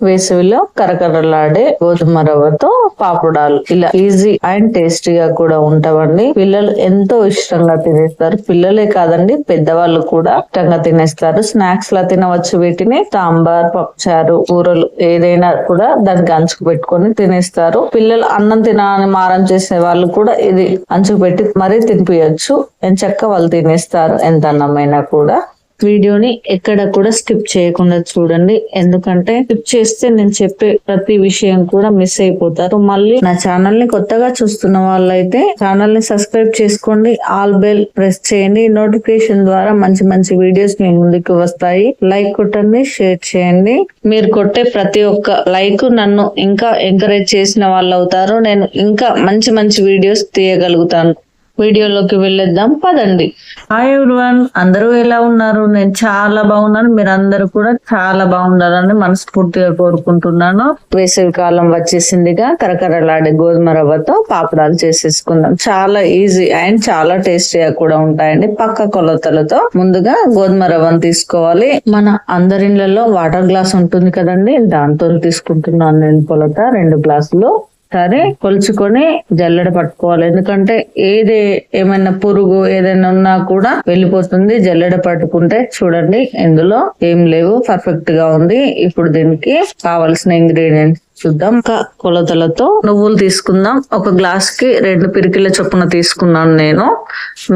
వేసవిలో కరకరలాడే గోధుమ రవ్వతో పాపుడాలు. ఇలా ఈజీ అండ్ టేస్టీగా కూడా ఉంటామండి పిల్లలు ఎంతో ఇష్టంగా తినేస్తారు. పిల్లలే కాదండి పెద్దవాళ్ళు కూడా ఇష్టంగా తినేస్తారు. స్నాక్స్ లా తినవచ్చు. వీటిని సాంబార్ పప్పుచారు కూరలు ఏదైనా కూడా దానికి అంచుకు పెట్టుకొని తినేస్తారు. పిల్లలు అన్నం తినాలని మారం చేసే వాళ్ళు కూడా ఇది అంచుకు పెట్టి మరీ తినిపించచ్చు ఎంచక్క వాళ్ళు తినేస్తారు ఎంత అన్నమైనా కూడా. వీడియోని ఎక్కడ కూడా స్కిప్ చేయకుండా చూడండి. ఎందుకంటే స్కిప్ చేస్తే నేను చెప్పే ప్రతి విషయం కూడా మిస్ అయిపోతారు. మళ్ళీ నా ఛానల్ని కొత్తగా చూస్తున్న వాళ్ళైతే ఛానల్ని సబ్స్క్రైబ్ చేసుకోండి. ఆల్ బెల్ ప్రెస్ చేయండి. నోటిఫికేషన్ ద్వారా మంచి మంచి వీడియోస్ మీ ముందుకు వస్తాయి. లైక్ కొట్టండి షేర్ చేయండి. మీరు కొట్టే ప్రతి ఒక్క లైక్ నన్ను ఇంకా ఎంకరేజ్ చేసిన వాళ్ళు అవుతారు. నేను ఇంకా మంచి మంచి వీడియోస్ తీయగలుగుతాను. వీడియోలోకి వెళ్ళేద్దాం. పదండి. హాయ్ ఎవ్రీవన్ అందరూ ఎలా ఉన్నారు? నేను చాలా బాగున్నాను. మీరు అందరూ కూడా చాలా బాగుండాలని మనస్ఫూర్తిగా కోరుకుంటున్నాను. వేసవి కాలం వచ్చేసిందిగా. కరకరలాడే గోధుమ రవ్వతో పాపడాలు చేసేసుకుందాం. చాలా ఈజీ అండ్ చాలా టేస్టీగా కూడా ఉంటాయండి. పక్క కొలతలతో ముందుగా గోధుమ రవ్వను తీసుకోవాలి. మన అందరిళ్ళలో వాటర్ గ్లాస్ ఉంటుంది కదండి. దాంతో తీసుకుంటున్నాను నేను కొలత. రెండు గ్లాసులు. సరే కొలుచుకొని జల్లెడ పట్టుకోవాలి. ఎందుకంటే ఏది ఏమైనా పురుగు ఏదైనా ఉన్నా కూడా వెళ్ళిపోతుంది. జల్లెడ పట్టుకుంటే చూడండి ఇందులో ఏం లేవు. పర్ఫెక్ట్గా ఉంది. ఇప్పుడు దీనికి కావలసిన ఇంగ్రీడియంట్స్ చూద్దాం. ఇంకా కొలతలతో నువ్వులు తీసుకుందాం. ఒక గ్లాస్కి రెండు పిరికిల చొప్పున తీసుకున్నాను నేను.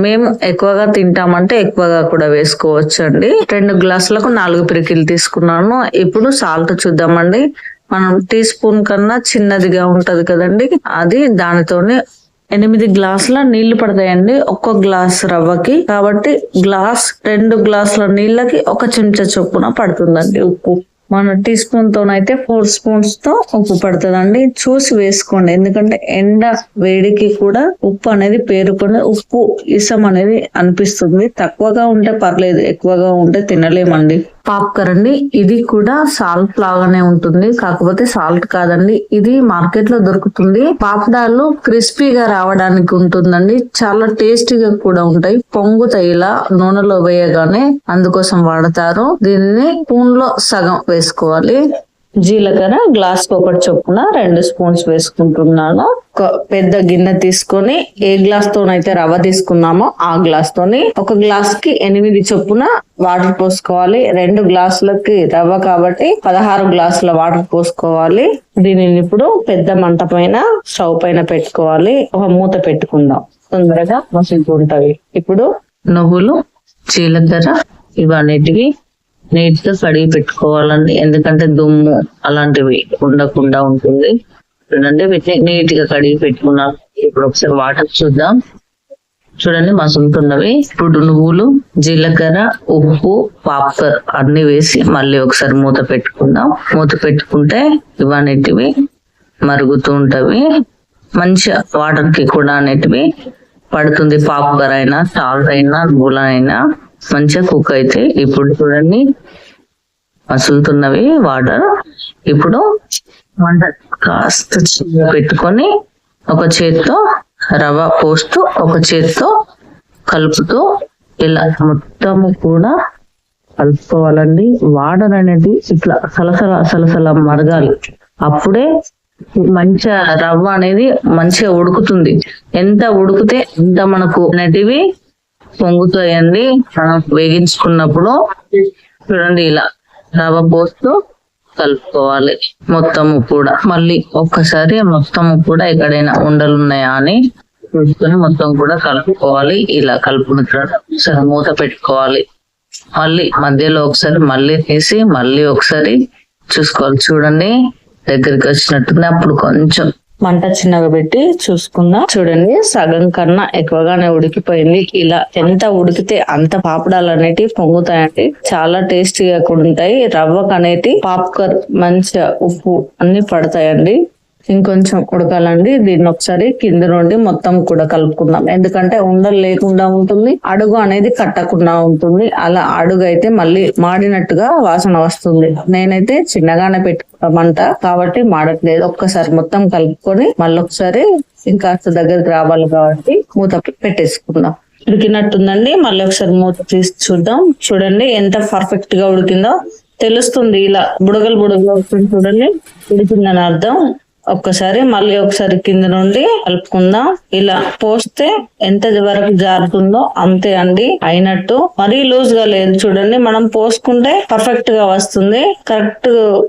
మేము ఎక్కువగా తింటామంటే ఎక్కువగా కూడా వేసుకోవచ్చు అండి రెండు గ్లాసులకు నాలుగు పిరికిలు తీసుకున్నాను. ఇప్పుడు సాల్ట్ చూద్దామండి. మనం టీ స్పూన్ కన్నా చిన్నదిగా ఉంటది కదండి. అది దానితోనే ఎనిమిది గ్లాసుల నీళ్ళు పడతాయండి. ఒక్క గ్లాస్ రవ్వకి. కాబట్టి గ్లాస్ రెండు గ్లాసుల నీళ్ళకి ఒక చెంచా చొప్పున పడుతుందండి ఉప్పు. మన టీ స్పూన్ తోనైతే ఫోర్ స్పూన్స్తో ఉప్పు పడుతుందండి. చూసి వేసుకోండి. ఎందుకంటే ఎండ వేడికి కూడా ఉప్పు అనేది పేరుకొని ఉప్పు ఇసం అనేది అనిపిస్తుంది. తక్కువగా ఉంటే పర్లేదు ఎక్కువగా ఉంటే తినలేమండి. పాప్కర్ అండి ఇది కూడా సాల్ట్ లాగానే ఉంటుంది. కాకపోతే సాల్ట్ కాదండి. ఇది మార్కెట్లో దొరుకుతుంది. పాపడాలు క్రిస్పీగా రావడానికి ఉంటుందండి. చాలా టేస్టీగా కూడా ఉంటాయి. పొంగుతాయి ఇలా నూనెలో వేయగానే అందుకోసం వాడతారు. దీనిని స్పూన్లో సగం వేసుకోవాలి. జీలకర్ర గ్లాస్ ఒకటి చొప్పున రెండు స్పూన్స్ వేసుకుంటున్నాను. ఒక పెద్ద గిన్నె తీసుకొని ఏ గ్లాస్ తోనైతే రవ్వ తీసుకున్నామో ఆ గ్లాస్ తోని ఒక గ్లాస్కి ఎనిమిది చొప్పున వాటర్ పోసుకోవాలి. రెండు గ్లాసులకి రవ్వ కాబట్టి పదహారు గ్లాసుల వాటర్ పోసుకోవాలి. దీనిని ఇప్పుడు పెద్ద మంట పైన స్టవ్ పైన పెట్టుకోవాలి. ఒక మూత పెట్టుకుందాం. తొందరగా మసులుకుంటవి ఇప్పుడు నువ్వులు జీలకర్ర ఇవన్నిటివి నీట్గా కడిగి పెట్టుకోవాలండి. ఎందుకంటే దుమ్ము అలాంటివి ఉండకుండా ఉంటుంది. చూడండి వీటిని నీట్గా కడిగి పెట్టుకున్నాం. ఇప్పుడు ఒకసారి వాటర్ చూద్దాం. చూడండి మసులుతున్నవి ఇప్పుడు నువ్వులు జీలకర్ర ఉప్పు పాపర్ అన్ని వేసి మళ్ళీ ఒకసారి మూత పెట్టుకుందాం. మూత పెట్టుకుంటే ఇవన్నిటివి మరుగుతూ ఉంటవి మంచి వాటర్కి కూడా అనేటివి పడుతుంది. పాపర్ అయినా సాల్ట్ అయినా నువ్వులైనా మంచిగా కుక్ అయితే ఇప్పుడు చూడండి. మసులుతున్నవి వాటర్ ఇప్పుడు వంట కాస్త పెట్టుకొని ఒక చేత్తో రవ్వ పోస్తూ ఒక చేత్తో కలుపుతూ ఇలా మొత్తము కూడా కలుపుకోవాలండి. వాటర్ అనేది ఇట్లా సలసల సలసల మరగాలి. అప్పుడే మంచిగా రవ్వ అనేది మంచిగా ఉడుకుతుంది. ఎంత ఉడికితే ఎంత మనకు అనేటివి పొంగుతాయండి. మనం వేగించుకున్నప్పుడు చూడండి ఇలా రవ పోస్తూ కలుపుకోవాలి. మొత్తము కూడా మళ్ళీ ఒక్కసారి మొత్తము కూడా ఎక్కడైనా ఉండలు ఉన్నాయా అని చూసుకొని మొత్తం కూడా కలుపుకోవాలి. ఇలా కలుపుకున్న తర్వాత ఒకసారి మూత పెట్టుకోవాలి. మళ్ళీ మధ్యలో ఒకసారి మళ్ళీ తీసి మళ్ళీ ఒకసారి చూసుకోవాలి. చూడండి దగ్గరికి వచ్చినట్టుంది అప్పుడు కొంచెం మంట చిన్నగా పెట్టి చూసుకుందాం? చూడండి సగం కన్నా ఎక్కువగానే ఉడికిపోయింది. ఇలా ఎంత ఉడికితే అంత పాపడాలు అనేటివి పొంగుతాయండి. చాలా టేస్టీగా కూడా ఉంటాయి. రవ్వకు అనేటి పాప్కర్ మంచిగా ఉప్పు అన్ని పడతాయండి. ఇంకొంచెం ఉడకాలండి. దీన్ని ఒకసారి కింద నుండి మొత్తం కూడా కలుపుకుందాం. ఎందుకంటే ఉండలు లేకుండా ఉంటుంది. అడుగు అనేది కట్టకుండా ఉంటుంది. అలా అడుగు అయితే మళ్ళీ మాడినట్టుగా వాసన వస్తుంది. నేనైతే చిన్నగానే పెట్టుకోమంట. కాబట్టి మాడట్లేదు. ఒక్కసారి మొత్తం కలుపుకొని మళ్ళీ ఒకసారి ఇంకా దగ్గరికి రావాలి కాబట్టి మూత పెట్టేసుకుందాం. ఉడికినట్టుందండి. మళ్ళీ ఒకసారి మూత తీసి చూద్దాం. చూడండి ఎంత పర్ఫెక్ట్గా ఉడికిందో. తెలుస్తుంది ఇలా బుడగలు బుడగలు వస్తుంది చూడండి. ఉడికిందని అర్థం. ఒక్కసారి మళ్ళీ ఒకసారి కింద నుండి కలుపుకుందాం. ఇలా పోస్తే ఎంత వరకు జారుతుందో అంతే అండి అయినట్టు. మరీ లూజ్గా లేదు చూడండి మనం పోసుకుంటే పర్ఫెక్ట్గా వస్తుంది. కరెక్ట్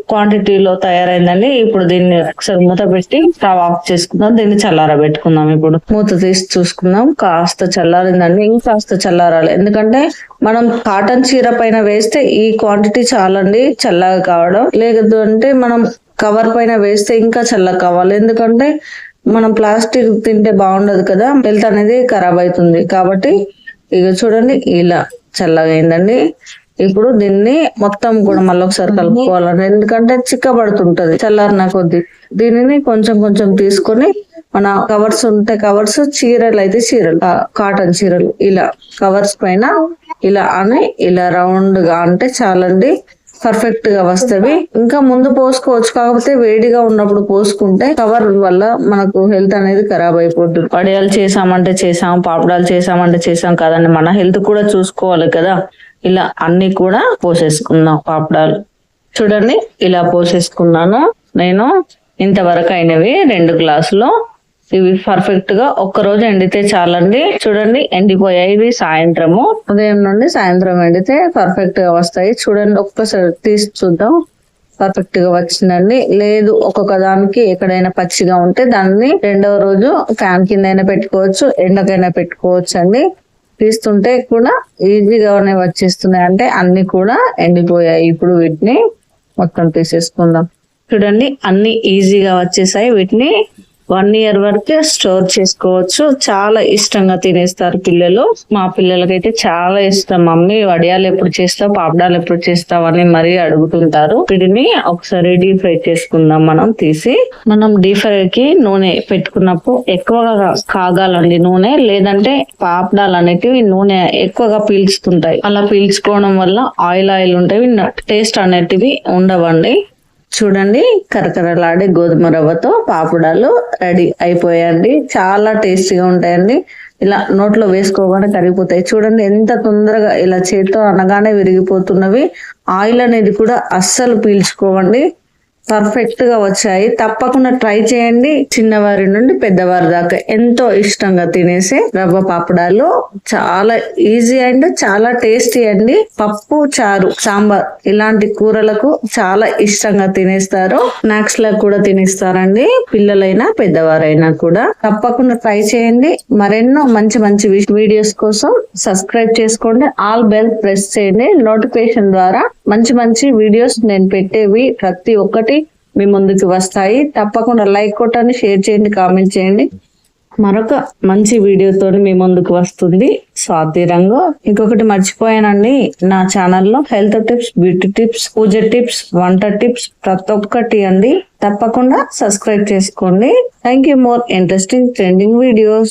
క్వాంటిటీలో తయారైందండి. ఇప్పుడు దీన్ని ఒకసారి మూత పెట్టి స్టవ్ ఆఫ్ చేసుకుందాం. దీన్ని చల్లార పెట్టుకుందాం ఇప్పుడు. మూత తీసి చూసుకుందాం. కాస్త చల్లారిందండి. ఇంకాస్త చల్లారాలి. ఎందుకంటే మనం కాటన్ చీర పైన వేస్తే ఈ క్వాంటిటీ చాలండి చల్లగా కావడం. లేదు అంటే మనం కవర్ పైన వేస్తే ఇంకా చల్లగా కావాలి. ఎందుకంటే మనం ప్లాస్టిక్ తింటే బాగుండదు కదా హెల్త్ అనేది ఖరాబ్ అవుతుంది కాబట్టి ఇక చూడండి ఇలా చల్లగా అయిందండి. ఇప్పుడు దీన్ని మొత్తం కూడా మళ్ళీ ఒకసారి కలుపుకోవాలండి. ఎందుకంటే చిక్కబడుతుంటది చల్లారిన కొద్ది. దీనిని కొంచెం కొంచెం తీసుకొని మన కవర్స్ ఉంటే కవర్స్ చీరలు అయితే చీరలు. కాటన్ చీరలు. ఇలా కవర్స్ పైన ఇలా అని ఇలా రౌండ్గా అంటే చాలండి. పర్ఫెక్ట్గా వస్తవి. ఇంకా ముందు పోసుకోవచ్చు. కాకపోతే వేడిగా ఉన్నప్పుడు పోసుకుంటే కవర్ వల్ల మనకు హెల్త్ అనేది ఖరాబ్ అయిపోతుంది. వడియాలు చేసామంటే చేసాం పాపడాలు చేసామంటే చేసాం కదండి. మన హెల్త్ కూడా చూసుకోవాలి కదా. ఇలా అన్ని కూడా పోసేసుకుందాం పాపడాలు. చూడండి ఇలా పోసేసుకున్నాను. నేను ఇంతవరకు అయినవి రెండు గ్లాసులు. ఇవి పర్ఫెక్ట్గా ఒక్క రోజు ఎండితే చాలండి. చూడండి ఎండిపోయాయి. ఇవి సాయంత్రము. ఉదయం నుండి సాయంత్రం ఎండితే పర్ఫెక్ట్గా వస్తాయి. చూడండి ఒక్కసారి తీసి చూద్దాం. పర్ఫెక్ట్గా వచ్చిందండి. లేదు ఒక్కొక్క దానికి ఎక్కడైనా పచ్చిగా ఉంటే దాన్ని రెండవ రోజు ఫ్యాన్ కింద అయినా పెట్టుకోవచ్చు ఎండకైనా పెట్టుకోవచ్చు అండి తీస్తుంటే కూడా ఈజీగానే వచ్చేస్తున్నాయి. అంటే అన్ని కూడా ఎండిపోయాయి. ఇప్పుడు వీటిని మొత్తం తీసేసుకుందాం. చూడండి అన్ని ఈజీగా వచ్చేసాయి. వీటిని వన్ ఇయర్ వరకే స్టోర్ చేసుకోవచ్చు. చాలా ఇష్టంగా తినేస్తారు పిల్లలు. మా పిల్లలకైతే చాలా ఇష్టం. మమ్మీ వడియాలు ఎప్పుడు చేస్తావు పాపడాలు ఎప్పుడు చేస్తావు అని మరీ అడుగుతుంటారు. వీటిని ఒకసారి డీప్ ఫ్రై చేసుకుందాం మనం తీసి. మనం డీప్ ఫ్రై కి నూనె పెట్టుకున్నప్పుడు ఎక్కువగా కాగాలండి నూనె. లేదంటే పాపడాలు అనేటివి నూనె ఎక్కువగా పీల్చుతుంటాయి. అలా పీల్చుకోవడం వల్ల ఆయిల్ ఆయిల్ ఉంటాయి. టేస్ట్ అనేటివి ఉండవండి. చూడండి కరకరలాడే గోధుమ రవ్వతో పాపుడాలు రెడీ అయిపోయాయండి. చాలా టేస్టీగా ఉంటాయండి. ఇలా నోట్లో వేసుకోగానే కరిగిపోతాయి. చూడండి ఎంత తొందరగా ఇలా చేతితో అనగానే విరిగిపోతున్నవి. ఆయిల్ అనేది కూడా అస్సలు పీల్చుకోవండి. పర్ఫెక్ట్గా వచ్చాయి. తప్పకుండా ట్రై చేయండి. చిన్నవారి నుండి పెద్దవారి దాకా ఎంతో ఇష్టంగా తినేసే రవ్వ పాపడాలు. చాలా ఈజీ అండ్ చాలా టేస్టీ అండి. పప్పు చారు సాంబార్ ఇలాంటి కూరలకు చాలా ఇష్టంగా తినేస్తారు. స్నాక్స్లకు కూడా తినేస్తారండి. పిల్లలైనా పెద్దవారైనా కూడా. తప్పకుండా ట్రై చేయండి. మరెన్నో మంచి మంచి వీడియోస్ కోసం సబ్స్క్రైబ్ చేసుకోండి. ఆల్ బెల్ ప్రెస్ చేయండి. నోటిఫికేషన్ ద్వారా మంచి మంచి వీడియోస్ నేను పెట్టేవి ప్రతి ఒక్కటి మీ ముందుకు వస్తాయి. తప్పకుండా లైక్ కొట్టండి షేర్ చేయండి కామెంట్ చేయండి. మరొక మంచి వీడియోతో మీ ముందుకు వస్తుంది స్వాతి రంగు. ఇంకొకటి మర్చిపోయానండి నా ఛానల్లో health tips beauty tips puja tips వంట టిప్స్ ప్రతి ఒక్కటి అండి. తప్పకుండా సబ్స్క్రైబ్ చేసుకోండి. Thank you more interesting trending videos.